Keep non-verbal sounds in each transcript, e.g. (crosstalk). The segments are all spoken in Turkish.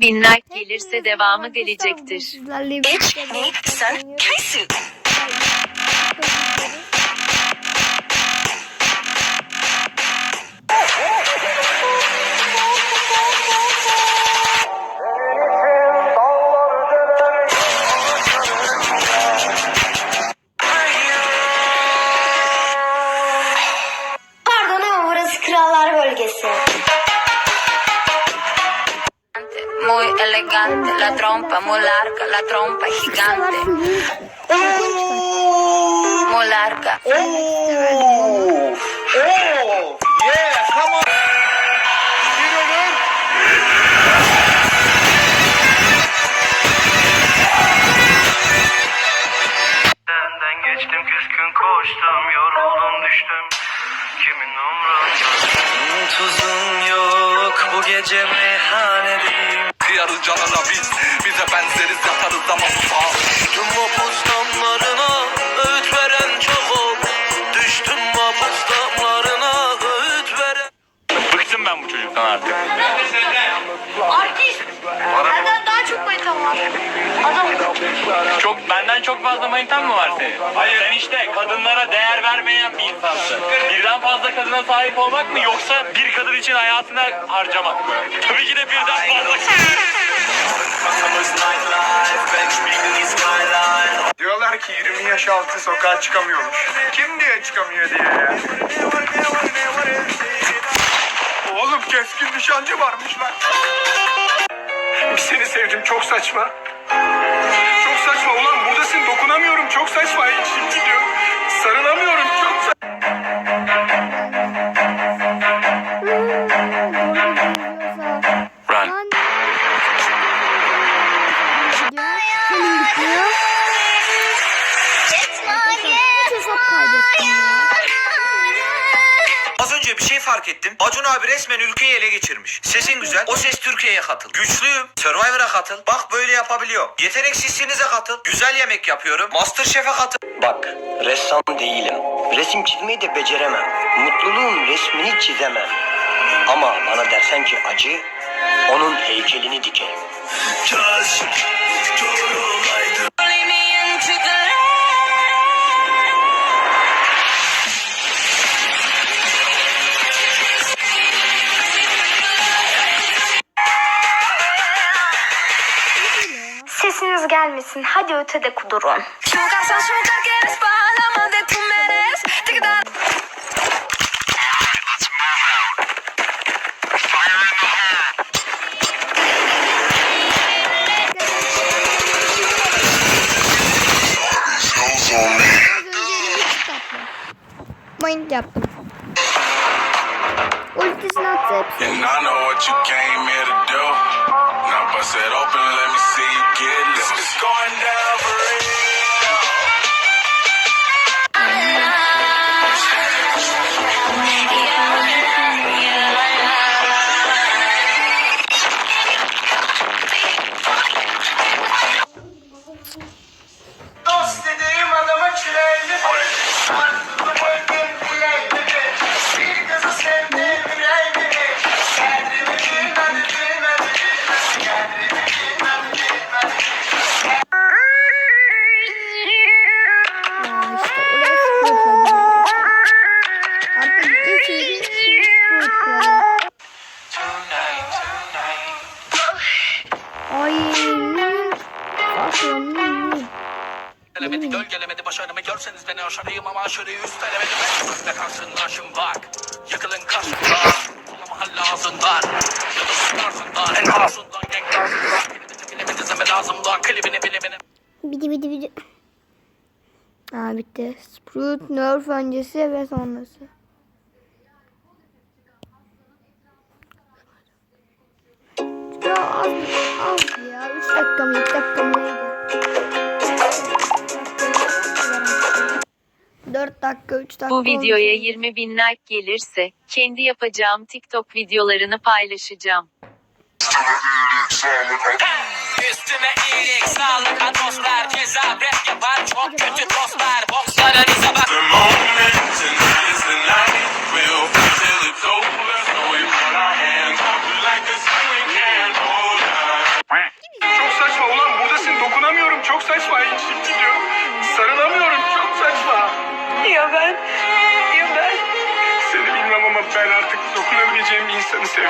Bin like gelirse devamı gelecektir. Sen? Muy elegante, la trompa muy larga, la trompa gigante, muy larga. Oh, yeah, come on. Geçtim küskün koştum yoruldum düştüm kimin umrunda Tuzum yok bu gece meyhanedeyim Kıyarız canına biz Bize benzeriz yatarız ama bu sağ Düştüm vapuz damlarına öğüt veren çok ol Düştüm vapuz damlarına öğüt veren Bıktım ben bu çocuktan artık Artist. Senden daha çok manitam var. Adam. Çok benden çok fazla manitan mı var senin? Hayır. Sen işte kadınlara değer vermeyen bir insansın. Birden fazla kadına sahip olmak mı yoksa bir kadın için hayatını harcamak mı? Tabii ki de birden fazla. Diyorlar ki 20 yaş altı sokağa çıkamıyormuş. Kim diye çıkamıyor diye ya. Oğlum keskin nişancı varmış lan. Bir seni sevdim çok saçma. Çok saçma ulan buradasın dokunamıyorum çok saçma. İçim abi resmen ülkeyi ele geçirmiş. Sesin güzel. O ses Türkiye'ye katıl. Güçlüyüm. Survivor'a katıl. Bak böyle yapabiliyor. Yeteneksizsinize katıl. Güzel yemek yapıyorum. Masterchef'e katıl. Bak, ressam değilim. Resim çizmeyi de beceremem. Mutluluğun resmini çizemem. Ama bana dersen ki acı, onun heykelini dikerim. Sesiniz gelmesin. Hadi ötede kudurun. Az önce çıkarttım. Mind yaptım. Ultisini. And I know what you came here to do. Now bust it open, let me see you get loose. It's going down for real. Bakıyorum minim. Gelemedi gölgelemedi başarımı görseniz beni aşarıyım ama aşırı üstelemedi ben Gözde karşınlaşım bak Yakılın karşımda Ola mahalle ağzından Ya da sıkarsından En ağzından genk ağzından Bilemedi bilemedi zeme lazımdan Klibini bilemini Bidi bidi bidi. Aa bitti. Sprout Nerf öncesi ve sonrası. Ya az, az ya. 3 dakika mı 2 dakika mı 4 dakika 3 dakika. Bu videoya olmuş. 20 bin like gelirse, kendi yapacağım TikTok videolarını paylaşacağım. Üstüme iyilik, sağlık, atmosfer, ceza, rap yapar çok kötü dostlar. Bokslarınıza bak. Seveceğim bir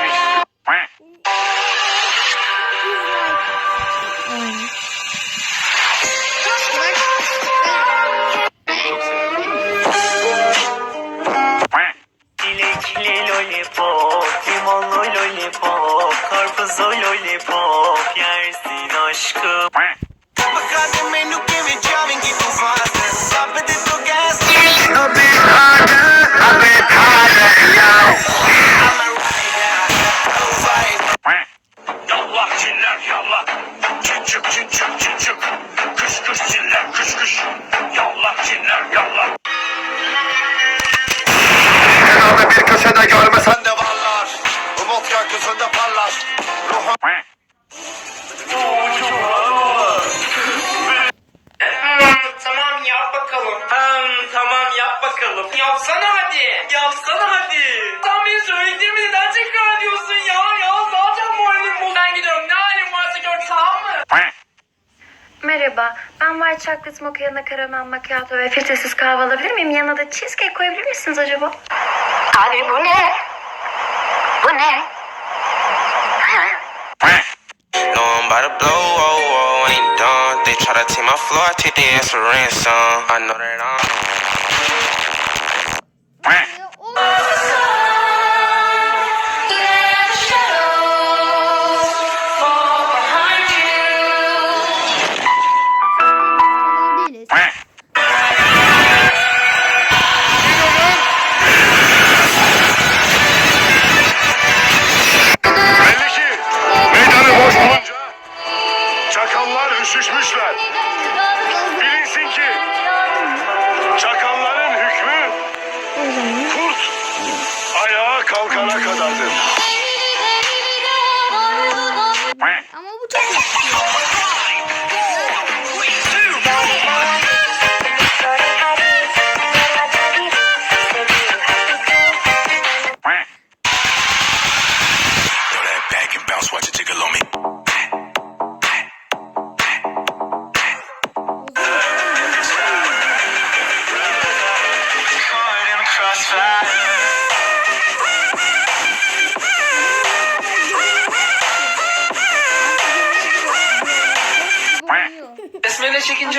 Merhaba, ben White Chocolate Mocha yanına karamel macchiato ve filtresiz kahve alabilir miyim? Yanına da cheesecake koyabilir misiniz acaba? Abi bu ne? Bu ne? No, I'm about to blow, oh, oh, ain't done. They try to take my floor, I take their ass for ransom. I know that I'm. Kalkana kadardır.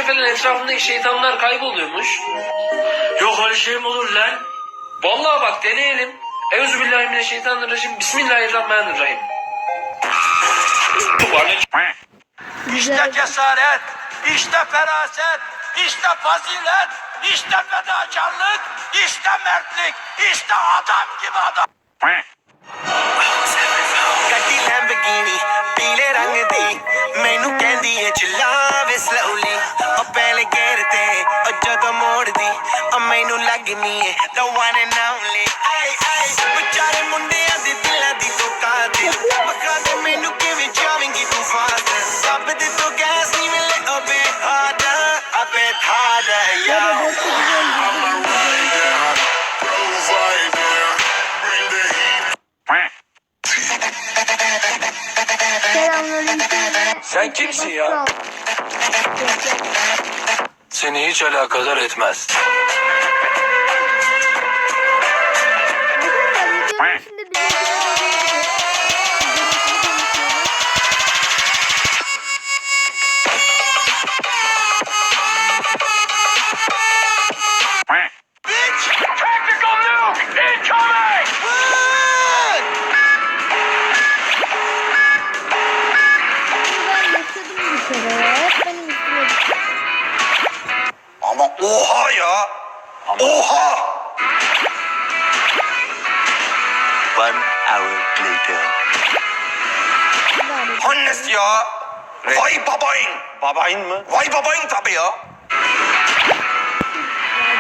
Efe'nin etrafındaki şeytanlar kayboluyormuş. Yok öyle şey mi olur lan? Vallahi bak deneyelim. Euzubillahimineşşeytanirracim. Bismillahirrahmanirrahim. İşte cesaret, işte feraset, işte fazilet, işte fedakarlık, işte mertlik, işte adam gibi adam. Got Lamborghini. ਪੀਲੇ ਰੰਗ ਦੀ। ਮੈਨੂੰ ਕਹਿੰਦੀ ਏ ਚਲਾਵੇ ਸਲੋਲੀ ਉਹ ਪਹਿਲੇ ਗੇਰ ਤੇ ਉਹ ਜਦੋਂ ਮੋੜਦੀ, ਉਹ ਮੈਨੂੰ ਲੱਗਨੀ ਏ, the one and only ਆਏ ਆਏ ਵਿਚਾਰੇ ਮੁੰਡਿਆਂ ਦੇ ਦਿਲਾਂ ਦੀ ਤੂੰ। ਕਾਤਿਲ ਬਕਾ ਦੇ ਮੈਨੂੰ ਕਿਵੇਂ ਜਾਵੇਂਗੀ ਤੂੰ ਫਾਸਟ ਸਭ ਦੇ ਤੋਂ ਗੈਸ ਨਹੀਂ ਮਿਲੇ ਅਬੇ ਹਾਦਾ ਅਬੇ ਹਾਦਾ ਯਾ kimsin ya? Seni hiç alakadar etmez. Videonun içinde bir Bari. Hannes ya! Vay babayın! Babayın mı? Vay babayın tabii ya!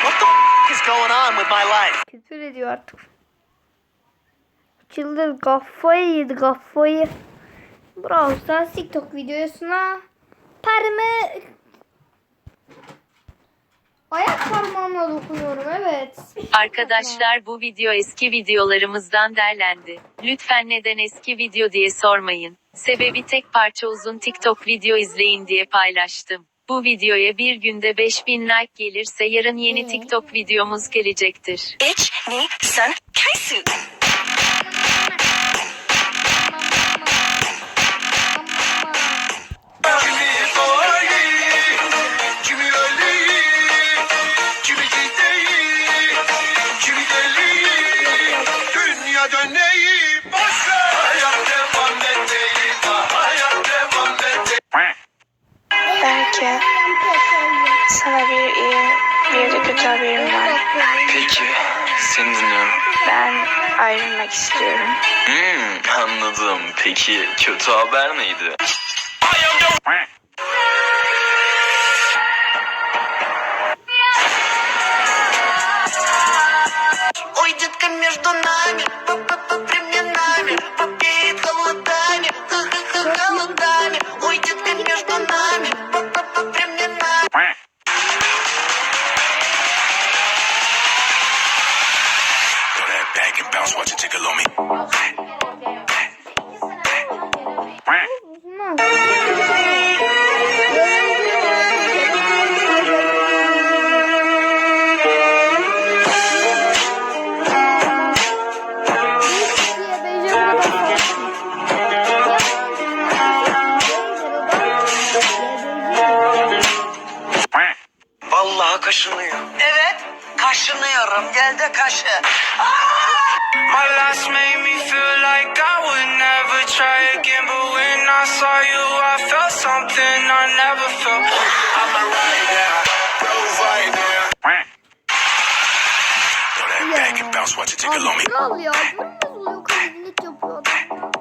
What the f- is going on with my life? Küfür ediyor artık. Çıldır kafayı yedi kafayı. Brawl Stars TikTok videosuna parmağı ayak parmağımla dokunuyorum evet. Arkadaşlar bu video eski videolarımızdan derlendi. Lütfen neden eski video diye sormayın. Sebebi tek parça uzun TikTok video izleyin diye paylaştım. Bu videoya bir günde 5000 like gelirse yarın yeni TikTok videomuz gelecektir. Bitch, ni, sen, kaisu. Anladım. Peki kötü haber neydi? Между нами, нами, попеет холодами, холодами. Между нами, нами. Back and bounce, watch it tickle on me. Kaşınıyorum. Gel de kaşı. My last made me feel like I would never try again, but when I saw you, I felt something I never felt. I'm a rider, right there. Throw that back and bounce, watch it tickle on me. Ya. Bu nasıl oluyor? Kabinet yapıyor adam.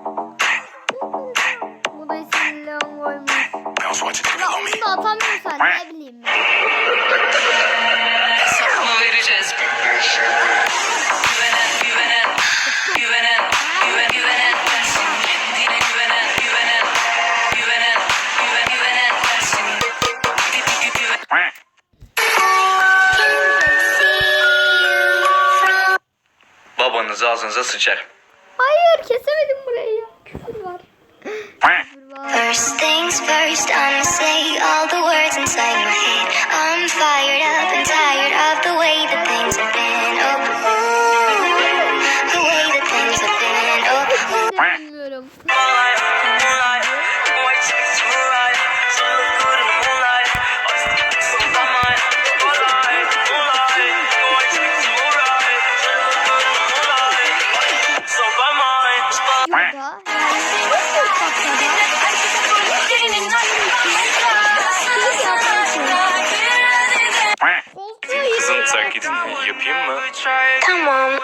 Bu da sinirlen koymuş. Bounce, watch it tickle Ya on me. onu da atamıyorsan ne bileyim ben. Ağzınıza sıçar. Hayır kesemedim burayı ya. Küfür var. Küfür var. First things first, I'ma say all the Kızın taklidini yapayım mı? Tamam. (laughs)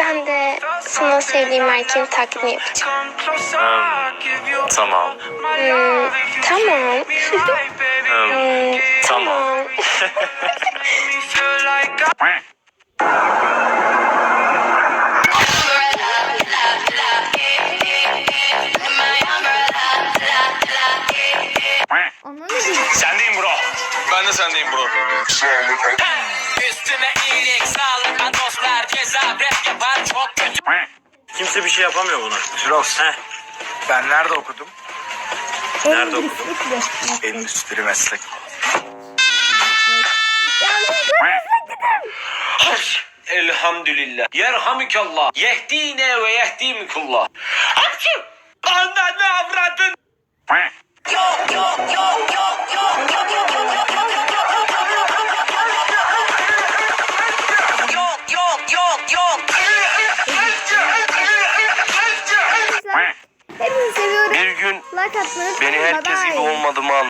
ben de sana sevdiğim erkeğin taklidini yapacağım. Hmm, tamam. Hmm, tamam. Hmm, tamam. (laughs) (laughs) Anladın Ben de sendeyim bro. Üstüme iyilik, sağlık, dostlar, ceza, rap yapar çok kötü. Kimse bir şey yapamıyor buna. Jirox. Heh. Ben nerede okudum? Nerede okudun? Endüstri meslek. Elhamdülillah. Yerhamikallah. Yehdine ve yehdimikullah. Hapşu! Ananı avradın. Hepinizi seviyorum. Bir gün Like beni herkes gibi olmadığımı